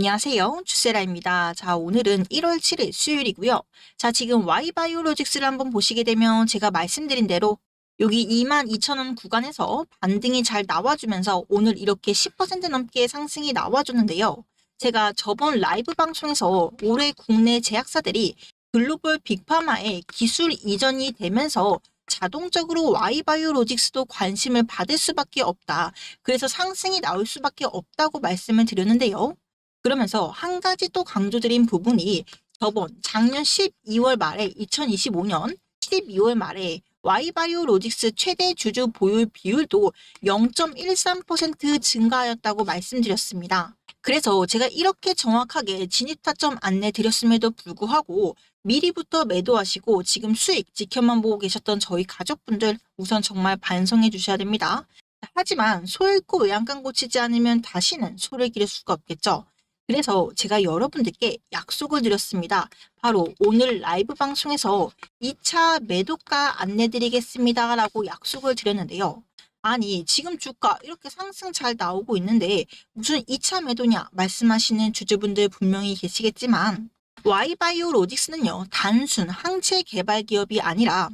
안녕하세요. 주세라입니다. 자, 오늘은 1월 7일 수요일이고요. 자, 지금 Y바이오로직스를 한번 보시게 되면 제가 말씀드린 대로 여기 22,000원 구간에서 반등이 잘 나와주면서 오늘 이렇게 10% 넘게 상승이 나와줬는데요. 제가 저번 라이브 방송에서 올해 국내 제약사들이 글로벌 빅파마에 기술 이전이 되면서 자동적으로 Y바이오로직스도 관심을 받을 수밖에 없다. 그래서 상승이 나올 수밖에 없다고 말씀을 드렸는데요. 그러면서 한 가지 또 강조드린 부분이 저번 작년 12월 말에 2025년 12월 말에 Y바이오로직스 최대 주주 보유 비율도 0.13% 증가하였다고 말씀드렸습니다. 그래서 제가 이렇게 정확하게 진입 타점 안내 드렸음에도 불구하고 미리부터 매도하시고 지금 수익 지켜만 보고 계셨던 저희 가족분들 우선 정말 반성해 주셔야 됩니다. 하지만 소 잃고 외양간 고치지 않으면 다시는 소를 기를 수가 없겠죠. 그래서 제가 여러분들께 약속을 드렸습니다. 바로 오늘 라이브 방송에서 2차 매도가 안내드리겠습니다. 라고 약속을 드렸는데요. 아니, 지금 주가 이렇게 상승 잘 나오고 있는데 무슨 2차 매도냐 말씀하시는 주주분들 분명히 계시겠지만 Y바이오로직스는요, 단순 항체 개발 기업이 아니라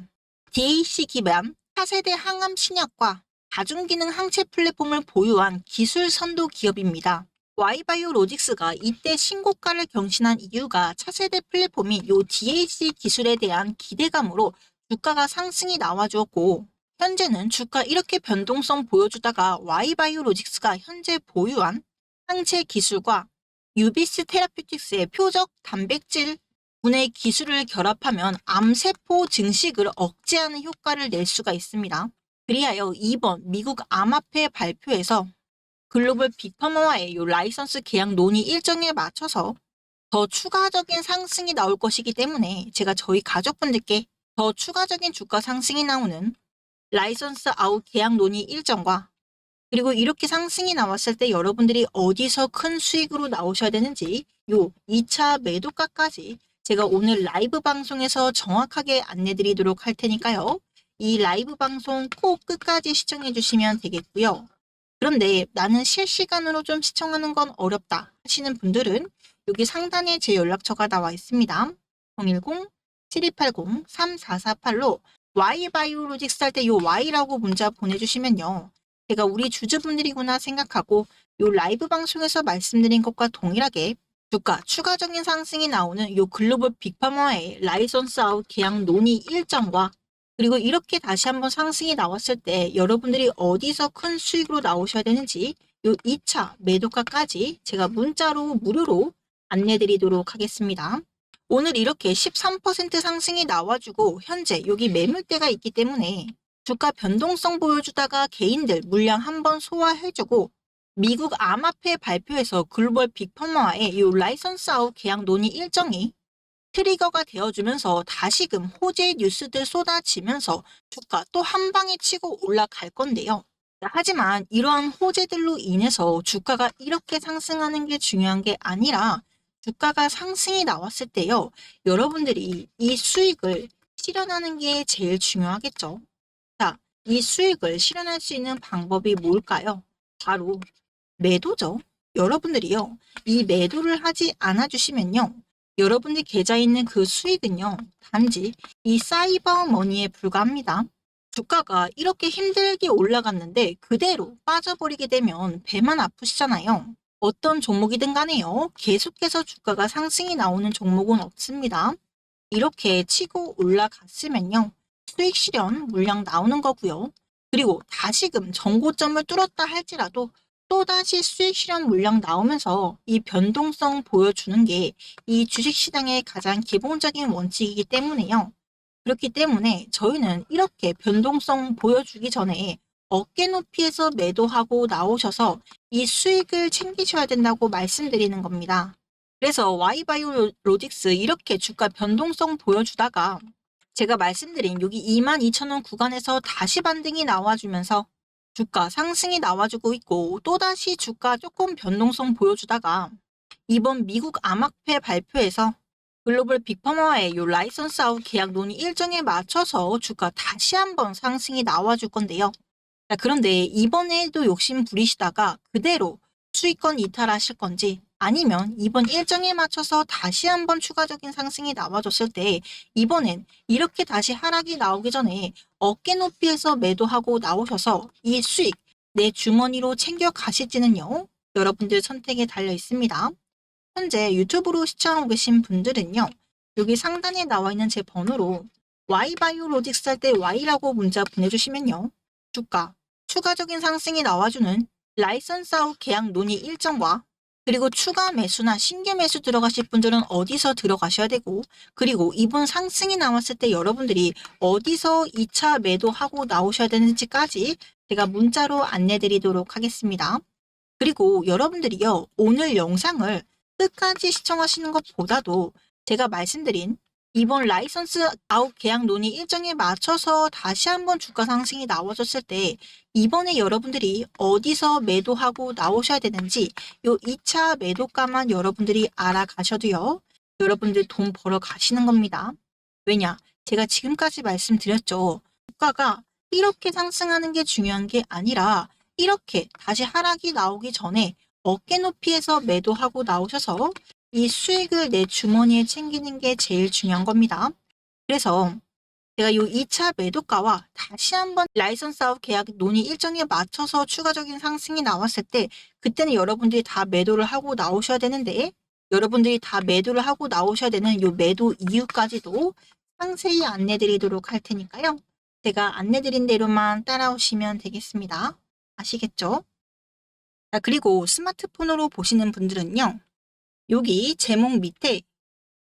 DAC 기반 차세대 항암 신약과 다중기능 항체 플랫폼을 보유한 기술 선도 기업입니다. Y바이오로직스가 이때 신고가를 경신한 이유가 차세대 플랫폼인 요 DAC 기술에 대한 기대감으로 주가가 상승이 나와주었고 현재는 주가 이렇게 변동성 보여주다가 Y바이오로직스가 현재 보유한 항체 기술과 유비스 테라퓨틱스의 표적 단백질 분해 기술을 결합하면 암세포 증식을 억제하는 효과를 낼 수가 있습니다. 그리하여 이번 미국 암화폐 발표에서 글로벌 빅파머와의 요 라이선스 계약 논의 일정에 맞춰서 더 추가적인 상승이 나올 것이기 때문에 제가 저희 가족분들께 더 추가적인 주가 상승이 나오는 라이선스 아웃 계약 논의 일정과 그리고 이렇게 상승이 나왔을 때 여러분들이 어디서 큰 수익으로 나오셔야 되는지 요 2차 매도가까지 제가 오늘 라이브 방송에서 정확하게 안내 드리도록 할 테니까요. 이 라이브 방송 꼭 끝까지 시청해 주시면 되겠고요. 그런데 나는 실시간으로 좀 시청하는 건 어렵다 하시는 분들은 여기 상단에 제 연락처가 나와 있습니다. 010-7280-3448로 Y바이오로직스 할 때 요 Y라고 문자 보내주시면요. 제가 우리 주주분들이구나 생각하고 요 라이브 방송에서 말씀드린 것과 동일하게 주가 추가적인 상승이 나오는 요 글로벌 빅파머의 라이선스 아웃 계약 논의 일정과 그리고 이렇게 다시 한번 상승이 나왔을 때 여러분들이 어디서 큰 수익으로 나오셔야 되는지 요 2차 매도가까지 제가 문자로 무료로 안내 드리도록 하겠습니다. 오늘 이렇게 13% 상승이 나와주고 현재 여기 매물대가 있기 때문에 주가 변동성 보여주다가 개인들 물량 한번 소화해주고 미국 암화폐 발표에서 글로벌 빅퍼마와의 이 라이선스 아웃 계약 논의 일정이 트리거가 되어주면서 다시금 호재 뉴스들 쏟아지면서 주가 또 한 방에 치고 올라갈 건데요. 하지만 이러한 호재들로 인해서 주가가 이렇게 상승하는 게 중요한 게 아니라 주가가 상승이 나왔을 때요. 여러분들이 이 수익을 실현하는 게 제일 중요하겠죠. 자, 이 수익을 실현할 수 있는 방법이 뭘까요? 바로 매도죠. 여러분들이요. 이 매도를 하지 않아 주시면요. 여러분들 계좌에 있는 그 수익은요. 단지 이 사이버 머니에 불과합니다. 주가가 이렇게 힘들게 올라갔는데 그대로 빠져버리게 되면 배만 아프시잖아요. 어떤 종목이든 간에요. 계속해서 주가가 상승이 나오는 종목은 없습니다. 이렇게 치고 올라갔으면요. 수익 실현 물량 나오는 거고요. 그리고 다시금 정고점을 뚫었다 할지라도 또다시 수익 실현 물량 나오면서 이 변동성 보여주는 게 이 주식시장의 가장 기본적인 원칙이기 때문에요. 그렇기 때문에 저희는 이렇게 변동성 보여주기 전에 어깨 높이에서 매도하고 나오셔서 이 수익을 챙기셔야 된다고 말씀드리는 겁니다. 그래서 Y바이오로직스 이렇게 주가 변동성 보여주다가 제가 말씀드린 여기 22,000원 구간에서 다시 반등이 나와주면서 주가 상승이 나와주고 있고 또다시 주가 조금 변동성 보여주다가 이번 미국 암학회 발표에서 글로벌 빅퍼머와의 요 라이선스 아웃 계약 논의 일정에 맞춰서 주가 다시 한번 상승이 나와줄 건데요. 자, 그런데 이번에도 욕심 부리시다가 그대로 수익권 이탈하실 건지 아니면 이번 일정에 맞춰서 다시 한번 추가적인 상승이 나와줬을 때 이번엔 이렇게 다시 하락이 나오기 전에 어깨 높이에서 매도하고 나오셔서 이 수익 내 주머니로 챙겨 가실지는요. 여러분들 선택에 달려 있습니다. 현재 유튜브로 시청하고 계신 분들은요. 여기 상단에 나와 있는 제 번호로 Y바이오로직스 할 때 Y라고 문자 보내주시면요. 주가, 추가적인 상승이 나와주는 라이선스 아웃 계약 논의 일정과 그리고 추가 매수나 신규 매수 들어가실 분들은 어디서 들어가셔야 되고 그리고 이번 상승이 나왔을 때 여러분들이 어디서 2차 매도하고 나오셔야 되는지까지 제가 문자로 안내 드리도록 하겠습니다. 그리고 여러분들이요 오늘 영상을 끝까지 시청하시는 것보다도 제가 말씀드린 이번 라이선스 아웃 계약 논의 일정에 맞춰서 다시 한번 주가 상승이 나와줬을 때 이번에 여러분들이 어디서 매도하고 나오셔야 되는지 요 2차 매도가만 여러분들이 알아가셔도요. 여러분들 돈 벌어 가시는 겁니다. 왜냐? 제가 지금까지 말씀드렸죠. 주가가 이렇게 상승하는 게 중요한 게 아니라 이렇게 다시 하락이 나오기 전에 어깨 높이에서 매도하고 나오셔서 이 수익을 내 주머니에 챙기는 게 제일 중요한 겁니다. 그래서 제가 이 2차 매도가와 다시 한번 라이선스 아웃 계약 논의 일정에 맞춰서 추가적인 상승이 나왔을 때 그때는 여러분들이 다 매도를 하고 나오셔야 되는데 여러분들이 다 매도를 하고 나오셔야 되는 이 매도 이유까지도 상세히 안내 드리도록 할 테니까요. 제가 안내 드린 대로만 따라오시면 되겠습니다. 아시겠죠? 자, 그리고 스마트폰으로 보시는 분들은요. 여기 제목 밑에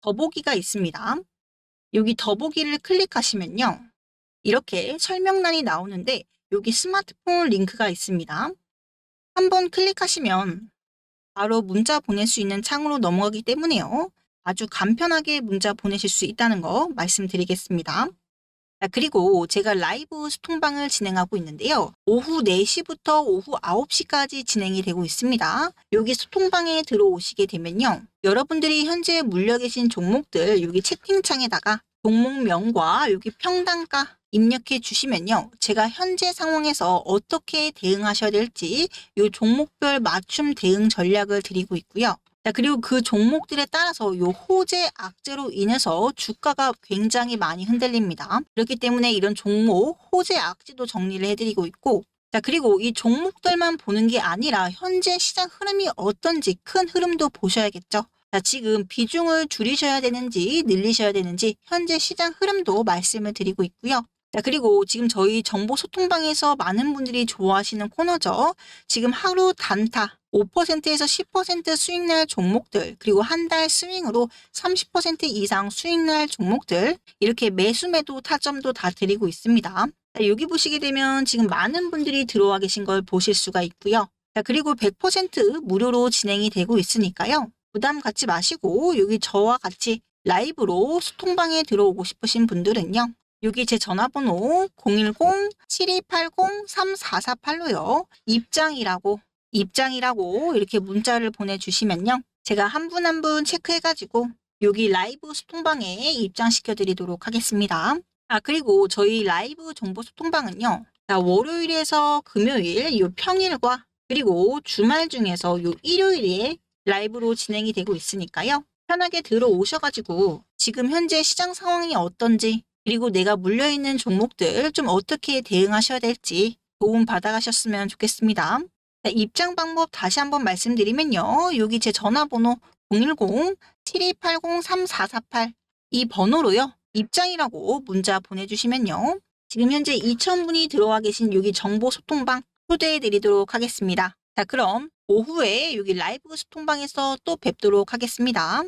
더보기가 있습니다. 여기 더보기를 클릭하시면요. 이렇게 설명란이 나오는데 여기 스마트폰 링크가 있습니다. 한번 클릭하시면 바로 문자 보낼 수 있는 창으로 넘어가기 때문에요. 아주 간편하게 문자 보내실 수 있다는 거 말씀드리겠습니다. 자, 그리고 제가 라이브 소통방을 진행하고 있는데요. 오후 4시부터 오후 9시까지 진행이 되고 있습니다. 여기 소통방에 들어오시게 되면요. 여러분들이 현재 물려 계신 종목들 여기 채팅창에다가 종목명과 여기 평단가 입력해 주시면요. 제가 현재 상황에서 어떻게 대응하셔야 될지 이 종목별 맞춤 대응 전략을 드리고 있고요. 자, 그리고 그 종목들에 따라서 요 호재 악재로 인해서 주가가 굉장히 많이 흔들립니다. 그렇기 때문에 이런 종목 호재 악재도 정리를 해드리고 있고 자, 그리고 이 종목들만 보는 게 아니라 현재 시장 흐름이 어떤지 큰 흐름도 보셔야겠죠. 자, 지금 비중을 줄이셔야 되는지 늘리셔야 되는지 현재 시장 흐름도 말씀을 드리고 있고요. 자, 그리고 지금 저희 정보 소통방에서 많은 분들이 좋아하시는 코너죠. 지금 하루 단타 5%에서 10% 수익 날 종목들, 그리고 한 달 스윙으로 30% 이상 수익 날 종목들, 이렇게 매수 매도 타점도 다 드리고 있습니다. 자, 여기 보시게 되면 지금 많은 분들이 들어와 계신 걸 보실 수가 있고요. 자, 그리고 100% 무료로 진행이 되고 있으니까요. 부담 갖지 마시고 여기 저와 같이 라이브로 소통방에 들어오고 싶으신 분들은요. 여기 제 전화번호 010-7280-3448로요. 입장이라고 입장이라고 이렇게 문자를 보내주시면요. 제가 한 분 한 분 체크해가지고 여기 라이브 소통방에 입장시켜 드리도록 하겠습니다. 아, 그리고 저희 라이브 정보 소통방은요. 자, 월요일에서 금요일, 요 평일과 그리고 주말 중에서 요 일요일에 라이브로 진행이 되고 있으니까요. 편하게 들어오셔가지고 지금 현재 시장 상황이 어떤지 그리고 내가 물려있는 종목들 좀 어떻게 대응하셔야 될지 도움 받아가셨으면 좋겠습니다. 자, 입장 방법 다시 한번 말씀드리면요. 여기 제 전화번호 010-7280-3448 이 번호로요. 입장이라고 문자 보내주시면요. 지금 현재 2,000분이 들어와 계신 여기 정보 소통방 초대해 드리도록 하겠습니다. 자, 그럼 오후에 여기 라이브 소통방에서 또 뵙도록 하겠습니다.